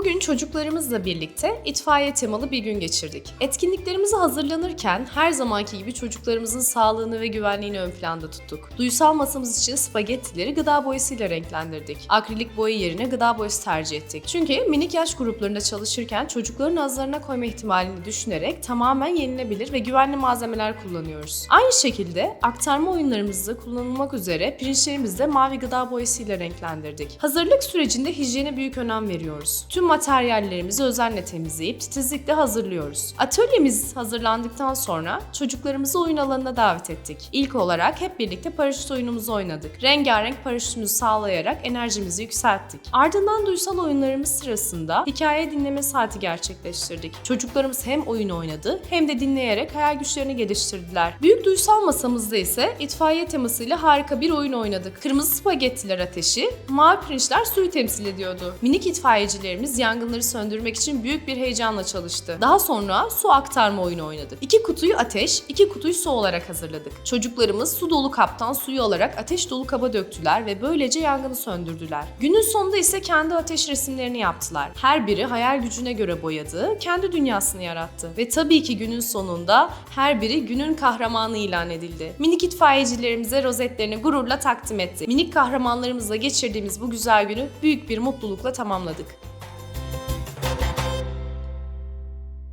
Bugün çocuklarımızla birlikte itfaiye temalı bir gün geçirdik. Etkinliklerimize hazırlanırken her zamanki gibi çocuklarımızın sağlığını ve güvenliğini ön planda tuttuk. Duysal masamız için spagettileri gıda boyasıyla renklendirdik. Akrilik boya yerine gıda boyası tercih ettik. Çünkü minik yaş gruplarında çalışırken çocukların ağızlarına koyma ihtimalini düşünerek tamamen yenilebilir ve güvenli malzemeler kullanıyoruz. Aynı şekilde aktarma oyunlarımızda kullanılmak üzere pirinçlerimizi de mavi gıda boyasıyla renklendirdik. Hazırlık sürecinde hijyene büyük önem veriyoruz. Tüm materyallerimizi özenle temizleyip titizlikle hazırlıyoruz. Atölyemiz hazırlandıktan sonra çocuklarımızı oyun alanına davet ettik. İlk olarak hep birlikte paraşüt oyunumuzu oynadık. Rengarenk paraşütümüzü sağlayarak enerjimizi yükselttik. Ardından duysal oyunlarımız sırasında hikaye dinleme saati gerçekleştirdik. Çocuklarımız hem oyun oynadı hem de dinleyerek hayal güçlerini geliştirdiler. Büyük duysal masamızda ise itfaiye temasıyla harika bir oyun oynadık. Kırmızı spagettiler ateşi, mavi pirinçler suyu temsil ediyordu. Minik itfaiyecilerimiz yangınları söndürmek için büyük bir heyecanla çalıştı. Daha sonra su aktarma oyunu oynadık. İki kutuyu ateş, iki kutuyu su olarak hazırladık. Çocuklarımız su dolu kaptan suyu alarak ateş dolu kaba döktüler ve böylece yangını söndürdüler. Günün sonunda ise kendi ateş resimlerini yaptılar. Her biri hayal gücüne göre boyadı, kendi dünyasını yarattı. Ve tabii ki günün sonunda her biri günün kahramanı ilan edildi. Minik itfaiyecilerimize rozetlerini gururla takdim etti. Minik kahramanlarımızla geçirdiğimiz bu güzel günü büyük bir mutlulukla tamamladık.